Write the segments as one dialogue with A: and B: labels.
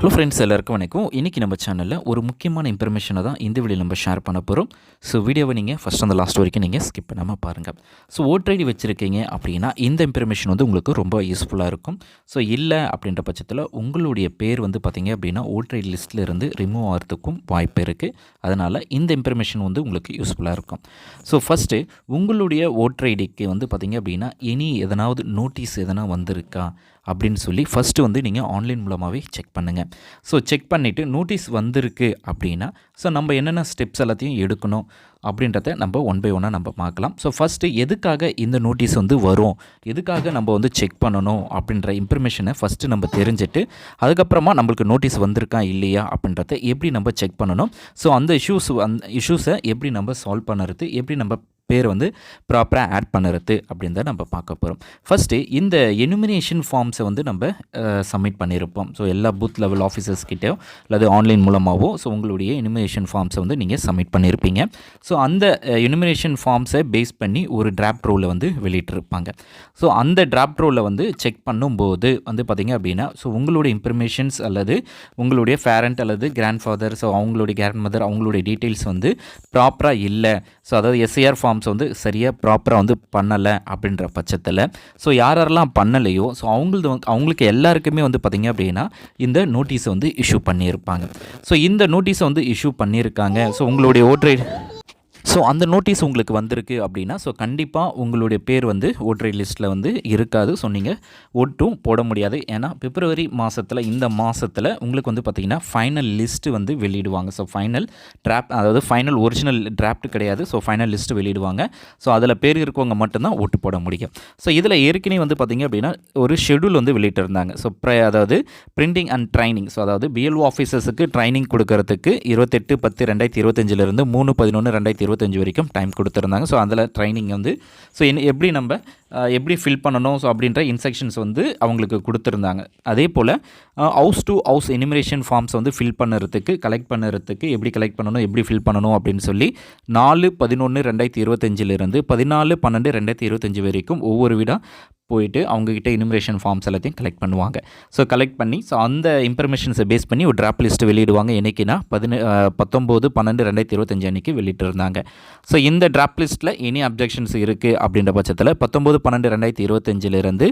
A: Hello friends எல்லாருக்கும் வணக்கம். இன்றைக்கி நம்ம சேனலில் ஒரு முக்கியமான இன்ஃபர்மேஷனை தான் இந்த வீடியோ நம்ம ஷேர் பண்ண போகிறோம் ஸோ வீடியோவை நீங்கள் ஃபஸ்ட் அந்த லாஸ்ட் வரைக்கும் நீங்கள் ஸ்கிப் பண்ணாமல் பாருங்கள் ஸோ ஓட்டர் ஐடி வச்சுருக்கீங்க அப்படின்னா இந்த இன்ஃபர்மேஷன் வந்து உங்களுக்கு ரொம்ப யூஸ்ஃபுல்லாக இருக்கும். ஸோ இல்லை அப்படின்ற பட்சத்தில் உங்களுடைய பேர் வந்து பார்த்தீங்க அப்படின்னா ஓட்டர் ஐடி லிஸ்ட்டில் இருந்து ரிமூவ் ஆகிறதுக்கும் வாய்ப்பு இருக்குது அதனால் இந்த இன்ஃபர்மேஷன் வந்து உங்களுக்கு யூஸ்ஃபுல்லாக இருக்கும். ஸோ ஃபஸ்ட்டு உங்களுடைய ஓட்டர் ஐடிக்கு வந்து பார்த்தீங்க அப்படின்னா இனி எதனாவது நோட்டீஸ் எதனா வந்திருக்கா? அப்படின்னு சொல்லி ஃபஸ்ட்டு வந்து நீங்கள் ஆன்லைன் மூலமாகவே செக் பண்ணுங்கள் ஸோ செக் பண்ணிவிட்டு நோட்டீஸ் வந்திருக்கு அப்படின்னா ஸோ நம்ம என்னென்ன ஸ்டெப்ஸ் எல்லாத்தையும் எடுக்கணும் அப்படின்றத நம்ம ஒன் பை ஒன்னாக நம்ம பார்க்கலாம். ஸோ ஃபஸ்ட்டு எதுக்காக இந்த நோட்டீஸ் வந்து வரும்? எதுக்காக நம்ம வந்து செக் பண்ணணும் அப்படின்ற இன்ஃபர்மேஷனை ஃபஸ்ட்டு நம்ம தெரிஞ்சுட்டு அதுக்கப்புறமா நம்மளுக்கு நோட்டீஸ் வந்திருக்கா இல்லையா அப்படின்றத எப்படி நம்ம செக் பண்ணணும்? ஸோ அந்த இஷ்யூஸ் அந் இஷ்யூஸை எப்படி நம்ம சால்வ் பண்ணுறது? எப்படி நம்ம பேர் வந்து ப்ராப்பராக ஆட் பண்ணுறது அப்படின்னு தான் நம்ம பார்க்க போகிறோம் ஃபஸ்ட்டு இந்த எனுமினேஷன் ஃபார்ம்ஸை வந்து நம்ம சப்மிட் பண்ணியிருப்போம். ஸோ எல்லா பூத் லெவல் ஆஃபீஸர்ஸ் கிட்டேயோ அல்லது ஆன்லைன் மூலமாகவோ ஸோ உங்களுடைய எனுமினேஷன் ஃபார்ம்ஸை வந்து நீங்கள் சப்மிட் பண்ணியிருப்பீங்க. ஸோ அந்த எனுமினேஷன் ஃபார்ம்ஸை பேஸ் பண்ணி ஒரு டிராப்ட் ரோலை வந்து வெளியிட்டிருப்பாங்க. ஸோ அந்த டிராப்ட் ரோலை வந்து செக் பண்ணும்போது வந்து பார்த்திங்க அப்படின்னா ஸோ உங்களுடைய இன்ஃபர்மேஷன்ஸ் அல்லது உங்களுடைய பேரண்ட் அல்லது கிராண்ட் ஃபாதர் ஸோ அவங்களுடைய கிராண்ட் மதர் அவங்களுடைய டீட்டெயில்ஸ் வந்து ப்ராப்பராக இல்லை. ஸோ அதாவது எஸ்ஐஆர் ஃபார்ம்ஸ் வந்து சரியாக ப்ராப்பராக வந்து பண்ணலை அப்படின்ற பட்சத்தில் ஸோ யார் யாரெல்லாம் பண்ணலையோ ஸோ அவங்களது வந்து- அவங்களுக்கு எல்லாருக்குமே வந்து பார்த்திங்க அப்படின்னா இந்த நோட்டீஸை வந்து இஷ்யூ பண்ணியிருப்பாங்க. ஸோ இந்த நோட்டீஸை வந்து இஷ்யூ பண்ணியிருக்காங்க. ஸோ உங்களுடைய ஓட்டர் ஸோ அந்த நோட்டீஸ் உங்களுக்கு வந்திருக்கு அப்படின்னா ஸோ கண்டிப்பாக உங்களுடைய பேர் வந்து ஓட்டர் லிஸ்ட்டில் வந்து இருக்காது. ஸோ நீங்கள் ஓட்டும் போட முடியாது. ஏன்னா பிப்ரவரி மாதத்தில் இந்த மாதத்தில் உங்களுக்கு வந்து பார்த்திங்கன்னா ஃபைனல் லிஸ்ட்டு வந்து வெளியிடுவாங்க. ஸோ ஃபைனல் ட்ராப் அதாவது ஃபைனல் ஒரிஜினல் டிராஃப்ட் கிடையாது. ஸோ ஃபைனல் லிஸ்ட்டு வெளியிடுவாங்க. ஸோ அதில் பேர் இருக்கவங்க மட்டும்தான் ஓட்டு போட முடியும். ஸோ இதில் ஏற்கனவே வந்து பார்த்திங்க அப்படின்னா ஒரு ஷெடியூல் வந்து வெளியிட்டிருந்தாங்க ஸோ ப்ரை அதாவது பிரிண்டிங் அண்ட் ட்ரைனிங் ஸோ அதாவது பிஎல்ஓ ஆஃபீஸர்ஸுக்கு ட்ரைனிங் கொடுக்கறதுக்கு இருபத்தெட்டு பத்து ரெண்டாயிரத்தி இருபத்தஞ்சிலிருந்து மூணு பதினொன்று ரெண்டாயிரத்தி இருபத்தி இருபத்தஞ்சி வரைக்கும் டைம் கொடுத்துருந்தாங்க. ஸோ அதில் ட்ரைனிங் வந்து ஸோ என்ன எப்படி நம்ம எப்படி ஃபில் பண்ணணும்? ஸோ அப்படின்ற இன்ஸ்ட்ரக்ஷன்ஸ் வந்து அவங்களுக்கு கொடுத்துருந்தாங்க. அதே போல் house to house enumeration forms வந்து ஃபில் பண்ணுறதுக்கு கலெக்ட் பண்ணுறதுக்கு எப்படி கலெக்ட் பண்ணணும்? எப்படி ஃபில் பண்ணணும்? அப்படின்னு சொல்லி நாலு பதினொன்று ரெண்டாயிரத்தி இருபத்தஞ்சிலிருந்து பதினாலு பன்னெண்டு ரெண்டாயிரத்தி இருபத்தஞ்சி வரைக்கும் ஒவ்வொரு வீடாக போயிட்டு அவங்கக்கிட்ட இனிமரேஷன் ஃபார்ம்ஸ் எல்லாத்தையும் கலெக்ட் பண்ணுவாங்க. ஸோ கலெக்ட் பண்ணி ஸோ அந்த இன்ஃபர்மேஷன்ஸை பேஸ் பண்ணி ஒரு ட்ராப் லிஸ்ட் வெளியிடுவாங்க. என்னைக்குன்னா பதினே பத்தொம்போது பன்னெண்டு ரெண்டாயிரத்தி இருபத்தஞ்சு அன்றைக்கி வெளியிட்டிருந்தாங்க. ஸோ இந்த ட்ராப் லிஸ்ட்டில் எனி அப்ஜெக்ஷன்ஸ் இருக்குது அப்படின்ற பட்சத்தில் பத்தொம்போது பன்னெண்டு ரெண்டாயிரத்தி இருபத்தஞ்சிலிருந்து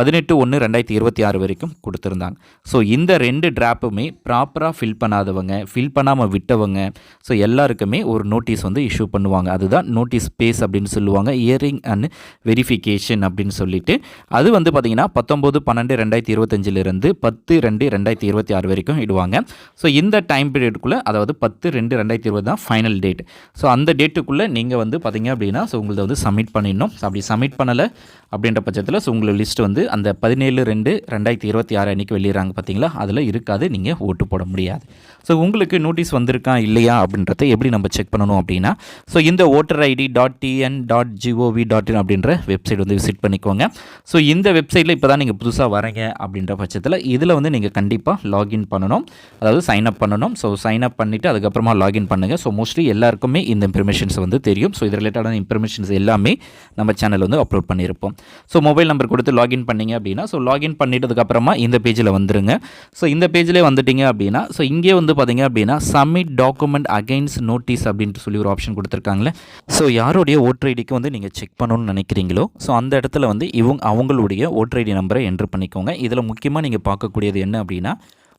A: பதினெட்டு ஒன்று ரெண்டாயிரத்தி இருபத்தி ஆறு வரைக்கும் கொடுத்துருந்தாங்க. ஸோ இந்த ரெண்டு ட்ராப்புமே ப்ராப்பராக ஃபில் பண்ணாதவங்க ஃபில் பண்ணாமல் விட்டவங்க ஸோ எல்லாருக்குமே ஒரு நோட்டீஸ் வந்து இஷ்யூ பண்ணுவாங்க. அதுதான் நோட்டீஸ் பேஸ் அப்படின்னு சொல்லுவாங்க. இயரிங் அண்ட் வெரிஃபிகேஷன் அப்படின்னு சொல்லிட்டு அது வந்து பார்த்திங்கன்னா பத்தொம்போது பன்னெண்டு ரெண்டாயிரத்தி இருபத்தஞ்சிலிருந்து பத்து ரெண்டு ரெண்டாயிரத்தி இருபத்தி ஆறு வரைக்கும் இடுவாங்க. ஸோ இந்த டைம் பீரியடுக்குள்ளே அதாவது பத்து ரெண்டு ரெண்டாயிரத்தி இருபது தான் ஃபைனல் டேட் ஸோ அந்த டேட்டுக்குள்ளே நீங்கள் வந்து பார்த்திங்க அப்படின்னா ஸோ உங்களது வந்து சப்மிட் பண்ணிடணும். ஸோ அப்படி சப்மிட் பண்ணலை அப்படின்ற பட்சத்தில் ஸோ உங்களோட லிஸ்ட் வந்து அந்த பதினேழு ரெண்டு ரெண்டாயிரத்தி இருபத்தி ஆறு அன்றைக்கி வெளியிடறாங்க பார்த்தீங்களா அதில் இருக்காது நீங்கள் ஓட்டு போட முடியாது. ஸோ உங்களுக்கு நோட்டீஸ் வந்திருக்கா இல்லையா அப்படின்றத எப்படி நம்ம செக் பண்ணணும் அப்படின்னா ஸோ இந்த voter ID dot TN dot GOV dot in அப்படின்ற வெப்சைட் வந்து விசிட் பண்ணிக்கோங்க. ஸோ இந்த வெப்சைட்டில் இப்போ தான் நீங்கள் புதுசாக வரீங்க அப்படின்ற பட்சத்தில் இதில் வந்து நீங்கள் கண்டிப்பாக லாகின் பண்ணணும். அதாவது சைன் அப் பண்ணணும். ஸோ சைன் அப் பண்ணிவிட்டு அதுக்கப்புறமா லாகின் பண்ணுங்கள் ஸோ மோஸ்ட்லி எல்லாருக்குமே இந்த இன்ஃபர்மேஷன்ஸ் வந்து தெரியும். ஸோ இது ரிலேட்டடான இன்ஃபர்மேஷன்ஸ் எல்லாமே நம்ம சேனல் வந்து அப்லோட் பண்ணியிருப்போம். ஸோ மொபைல் நம்பர் கொடுத்து லாகின் பண்ணீங்க அப்படின்னா ஸோ லாகின் பண்ணிட்டதுக்கப்புறமா இந்த பேஜில் வந்துருங்க. ஸோ இந்த பேஜிலே வந்துட்டீங்க அப்படின்னா ஸோ இங்கே வந்து பார்த்தீங்க அப்படின்னா சப்மிட் டாக்குமெண்ட் அகைன்ஸ்ட் நோட்டீஸ் அப்படின்ட்டு சொல்லி ஒரு ஆப்ஷன் கொடுத்துருக்காங்களே ஸோ யாருடைய ஓட்டர் ஐடிக்கு வந்து நீங்கள் செக் பண்ணணும்னு நினைக்கிறீங்களோ ஸோ அந்த இடத்துல வந்து இவங்க அவங்களுடைய ஓட்டர் ஐடி நம்பரை என்ட்ரு பண்ணிக்கோங்க. இதில் முக்கியமாக நீங்கள் பார்க்கக்கூடியது என்ன அப்படின்னா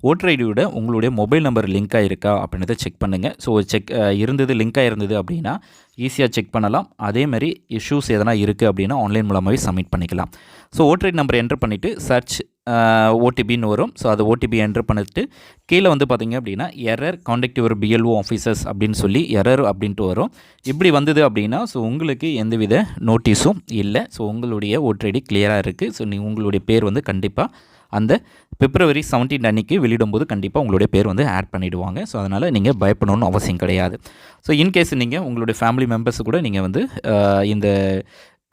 A: ஓட்டர் ஐடியோட உங்களுடைய மொபைல் நம்பர் லிங்க் ஆகிருக்கா அப்படின்றத செக் பண்ணுங்கள் ஸோ செக் இருந்தது லிங்க் ஆகிருந்தது அப்படின்னா ஈஸியாக செக் பண்ணலாம். அதேமாதிரி இஷ்யூஸ் எதனா இருக்குது அப்படின்னா ஆன்லைன் மூலமாகவே சப்மிட் பண்ணிக்கலாம். So voter ID number enter பண்ணிவிட்டு சர்ச் ஓடிபின்னு வரும். ஸோ அது ஓடிபி என்ட்ரு பண்ணிட்டு கீழே வந்து பார்த்திங்க அப்படின்னா error contact your BLO officers அப்படின்னு சொல்லி எரர் அப்படின்ட்டு வரும். இப்படி வந்தது அப்படின்னா ஸோ உங்களுக்கு எந்தவித நோட்டீஸும் இல்லை. ஸோ உங்களுடைய ஓட்டர் ஐடி கிளியராக இருக்குது ஸோ நீ உங்களுடைய பேர் வந்து கண்டிப்பாக அந்த பிப்ரவரி 17 அன்னைக்கு வெளியிடும்போது கண்டிப்பாக உங்களுடைய பேர் வந்து ஆட் பண்ணிவிடுவாங்க ஸோ அதனால் நீங்கள் பயப்படணும்னு அவசியம் கிடையாது. ஸோ இன்கேஸ் நீங்கள் உங்களுடைய ஃபேமிலி மெம்பர்ஸ் கூட நீங்கள் வந்து இந்த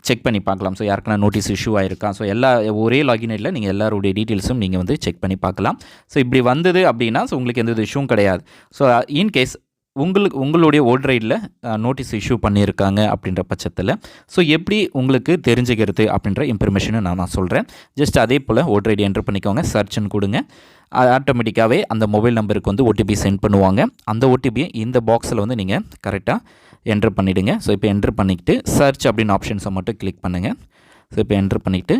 A: செக் பண்ணி பார்க்கலாம். ஸோ யாருக்குனா நோட்டீஸ் இஷ்யூ ஆயிருக்கா? ஸோ எல்லா ஒரே லாகின் ஐடியில் நீங்கள் எல்லாருடைய டீட்டெயில்ஸும் நீங்கள் வந்து செக் பண்ணி பார்க்கலாம். ஸோ இப்படி வந்தது அப்படின்னா ஸோ உங்களுக்கு எந்த இஷ்யூவும் கிடையாது. ஸோ இன்கேஸ் உங்களுக்கு உங்களுடைய ஓட் ரைடில் நோட்டீஸ் இஷ்யூ பண்ணியிருக்காங்க அப்படின்ற பட்சத்தில். ஸோ எப்படி உங்களுக்கு தெரிஞ்சுக்கிறது அப்படின்ற இன்ஃபர்மேஷனை நான் நான் சொல்கிறேன் ஜஸ்ட் அதே போல் ஓட் ஐடி என்ட்ரு பண்ணிக்கோங்க. சர்ச்னு கொடுங்க. ஆட்டோமேட்டிக்காகவே அந்த மொபைல் நம்பருக்கு வந்து ஓடிபி சென்ட் பண்ணுவாங்க. அந்த ஓடிபியை இந்த பாக்ஸில் வந்து நீங்கள் கரெக்டாக என்ட்ரு பண்ணிவிடுங்க ஸோ இப்போ என்ட்ரு பண்ணிக்கிட்டு சர்ச் அப்படின்னு ஆப்ஷன்ஸை மட்டும் கிளிக் பண்ணுங்கள் ஸோ இப்போ என்ட்ரு பண்ணிவிட்டு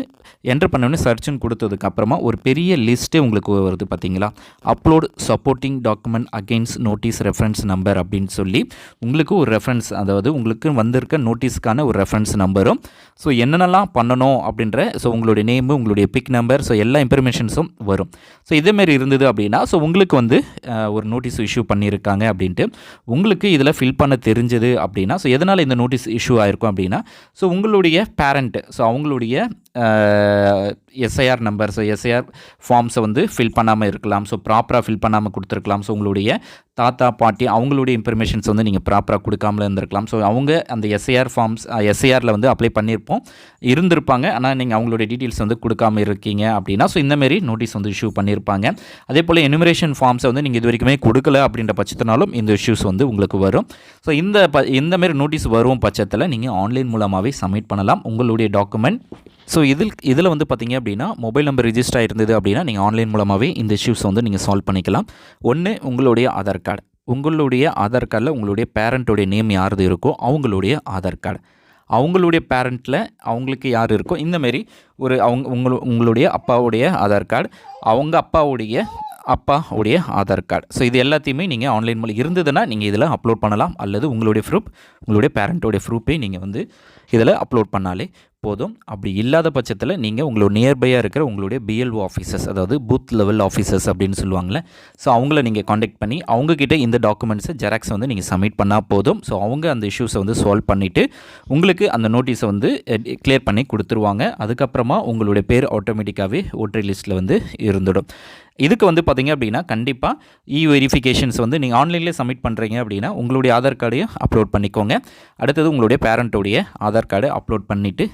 A: என்ட்ரு பண்ணோடனே சர்ச்சுன்னு கொடுத்ததுக்கப்புறமா ஒரு பெரிய லிஸ்ட்டே உங்களுக்கு வருது பார்த்தீங்களா upload supporting document against notice reference number அப்படின்னு சொல்லி உங்களுக்கு ஒரு ரெஃபரன்ஸ் அதாவது உங்களுக்கு வந்திருக்க நோட்டீஸ்க்கான ஒரு ரெஃபரன்ஸ் நம்பரும் ஸோ என்னென்னலாம் பண்ணணும் அப்படின்ற ஸோ உங்களுடைய நேமு உங்களுடைய பிக் நம்பர் ஸோ எல்லா இன்ஃபர்மேஷன்ஸும் வரும். ஸோ இதேமாரி இருந்தது அப்படின்னா ஸோ உங்களுக்கு வந்து ஒரு நோட்டீஸ் இஷ்யூ பண்ணியிருக்காங்க அப்படின்ட்டு உங்களுக்கு இதில் ஃபில் பண்ண தெரிஞ்சது அப்படின்னா ஸோ எதனால் இந்த நோட்டீஸ் இஷ்யூ ஆயிருக்கும் அப்படின்னா ஸோ உங்களுடைய பேரண்ட் ஸோ அவங்க அவங்களுடைய எஸ்ஐஆர் நம்பர் ஸோ எஸ்ஐஆர் ஃபார்ம்ஸை வந்து ஃபில் பண்ணாமல் இருக்கலாம். ஸோ ப்ராப்பராக ஃபில் பண்ணாமல் கொடுத்துருக்கலாம். ஸோ உங்களுடைய தாத்தா பாட்டி அவங்களுடைய இன்ஃபர்மேஷன்ஸ் வந்து நீங்கள் ப்ராப்பராக கொடுக்காமல இருந்திருக்கலாம். ஸோ அவங்க அந்த எஸ்ஐஆர் ஃபார்ம்ஸ் எஸ்ஐஆரில் வந்து அப்ளை பண்ணியிருப்போம். இருந்திருப்பாங்க. ஆனால் நீங்கள் அவங்களுடைய டீட்டெயில்ஸ் வந்து கொடுக்காம இருக்கீங்க அப்படின்னா ஸோ இந்தமாரி நோட்டீஸ் வந்து இஷ்யூ பண்ணியிருப்பாங்க. அதே போல் எனுமரேஷன் ஃபார்ம்ஸை வந்து நீங்கள் இது வரைக்குமே கொடுக்கல அப்படின்ற பட்சத்தினாலும் இந்த இஷ்யூஸ் வந்து உங்களுக்கு வரும். ஸோ இந்த ப இந்தமாரி நோட்டீஸ் வரும் பட்சத்தில் நீங்கள் ஆன்லைன் மூலமாகவே சப்மிட் பண்ணலாம். உங்களுடைய டாக்குமெண்ட் ஸோ இதில் இதில் வந்து பார்த்தீங்க அப்படின்னா மொபைல் நம்பர் ரிஜிஸ்டர் ஆயிருந்தது அப்படின்னா நீங்கள் ஆன்லைன் மூலமாகவே இந்த இஷ்யூஸ் வந்து நீங்கள் சால்வ் பண்ணிக்கலாம். ஒன்று உங்களுடைய ஆதார் கார்டு உங்களுடைய ஆதார் கார்டில் உங்களுடைய பேரண்ட்டோடைய நேம் யாரது இருக்கோ அவங்களுடைய ஆதார் கார்டு அவங்களுடைய பேரண்ட்டில் அவங்களுக்கு யார் இருக்கோ இந்தமாரி ஒரு அவங்க உங்களு உங்களுடைய அப்பாவுடைய ஆதார் கார்டு அவங்க அப்பாவுடைய அப்பாவுடைய ஆதார் கார்டு. ஸோ இது எல்லாத்தையுமே நீங்கள் ஆன்லைன் மூலம் இருந்ததுன்னா நீங்கள் இதில் அப்லோட் பண்ணலாம். அல்லது உங்களுடைய ப்ரூஃப் உங்களுடைய பேரண்ட்டோடைய ப்ரூஃபை நீங்கள் வந்து இதில் அப்லோட் பண்ணாலே போதும். அப்படி இல்லாத பட்சத்தில் நீங்கள் உங்களோட நியர்பையாக இருக்கிற உங்களுடைய பிஎல்ஓ ஆஃபீஸர்ஸ் அதாவது பூத் லெவல் ஆஃபீஸர்ஸ் அப்படின்னு சொல்லுவாங்களே ஸோ அவங்கள நீங்கள் காண்டாக்ட் பண்ணி அவங்கக்கிட்ட இந்த டாக்குமெண்ட்ஸை ஜெராக்ஸ் வந்து நீங்கள் சப்மிட் பண்ணால் போதும். ஸோ அவங்க அந்த இஷ்யூஸை வந்து சால்வ் பண்ணிவிட்டு உங்களுக்கு அந்த நோட்டீஸை வந்து கிளியர் பண்ணி கொடுத்துருவாங்க. அதுக்கப்புறமா உங்களுடைய பேர் ஆட்டோமேட்டிக்காகவே ஓட்டர் லிஸ்ட்டில் வந்து இருந்துடும். இதுக்கு வந்து பார்த்தீங்க அப்படின்னா கண்டிப்பாக இ வெரிஃபிகேஷன்ஸ் வந்து நீங்கள் ஆன்லைன்லேயே சப்மிட் பண்ணுறீங்க அப்படின்னா உங்களுடைய ஆதார் கார்டையும் அப்லோட் பண்ணிக்கோங்க. அடுத்தது உங்களுடைய பேரண்ட்டோடைய ஆதார் கார்டை அப்லோட் பண்ணிவிட்டு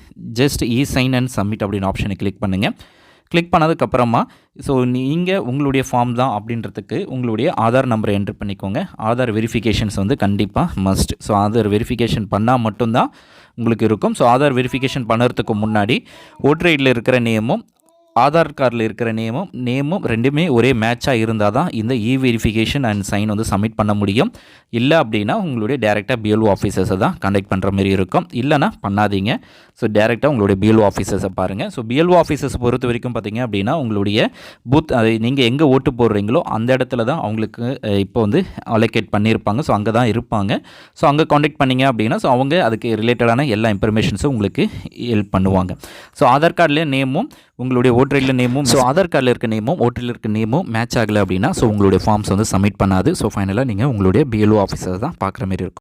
A: just e sign and submit அப்படின்னு ஆப்ஷனை கிளிக் பண்ணுங்கள் கிளிக் பண்ணதுக்கப்புறமா ஸோ நீங்கள் உங்களுடைய ஃபார்ம் தான் அப்படின்றதுக்கு உங்களுடைய ஆதார் நம்பரை என்ட்ரு பண்ணிக்கோங்க. ஆதார் வெரிஃபிகேஷன்ஸ் வந்து கண்டிப்பாக மஸ்ட் ஸோ ஆதார் வெரிஃபிகேஷன் பண்ணால் மட்டும்தான் உங்களுக்கு இருக்கும். ஸோ ஆதார் வெரிஃபிகேஷன் பண்ணுறதுக்கு முன்னாடி ஓட்டர் ஐடியில் இருக்கிற நேமும் ஆதார் கார்டில் இருக்கிற நேமும் நேமும் ரெண்டுமே ஒரே மேட்சாக இருந்தால் தான் இந்த இ வெரிஃபிகேஷன் அண்ட் சைன் வந்து சப்மிட் பண்ண முடியும். இல்லை அப்படின்னா உங்களுடைய டேரெக்டாக பிஎல்ஓ ஆஃபீஸர்ஸை தான் கண்டக்ட் பண்ணுற மாதிரி இருக்கும். இல்லைனா பண்ணாதீங்க. ஸோ டேரெக்டாக உங்களுடைய பிஎல்ஓ ஆஃபீஸர்ஸை பாருங்கள் ஸோ பிஎல்ஓ ஆஃபீஸர்ஸ் பொறுத்த வரைக்கும் பார்த்தீங்க அப்படின்னா உங்களுடைய பூத் அது நீங்கள் எங்கே ஓட்டு போடுறீங்களோ அந்த இடத்துல தான் அவங்களுக்கு இப்போ வந்து அலோகேட் பண்ணியிருப்பாங்க ஸோ அங்கே தான் இருப்பாங்க. ஸோ அங்கே காண்டாக்ட் பண்ணீங்க அப்படின்னா ஸோ அவங்க அதுக்கு ரிலேட்டடான எல்லா இன்ஃபர்மேஷன்ஸும் உங்களுக்கு ஹெல்ப் பண்ணுவாங்க. ஸோ ஆதார் கார்டில் நேமும் உங்களுடைய ஓட்டர் ஐடியில் நேமும் ஸோ ஆதார் கார்டில் இருக்க நேமும் ஓட்டரில் இருக்க நேமும் மேட்ச் ஆகலை அப்படின்னா ஸோ உங்களுடைய ஃபார்ம்ஸ் வந்து சப்மிட் பண்ணாது. ஸோ ஃபைனலாக நீங்கள் உங்களுடைய பிஎல்ஓ ஆஃபீஸர் தான் பார்க்குற மாதிரி இருக்கும்.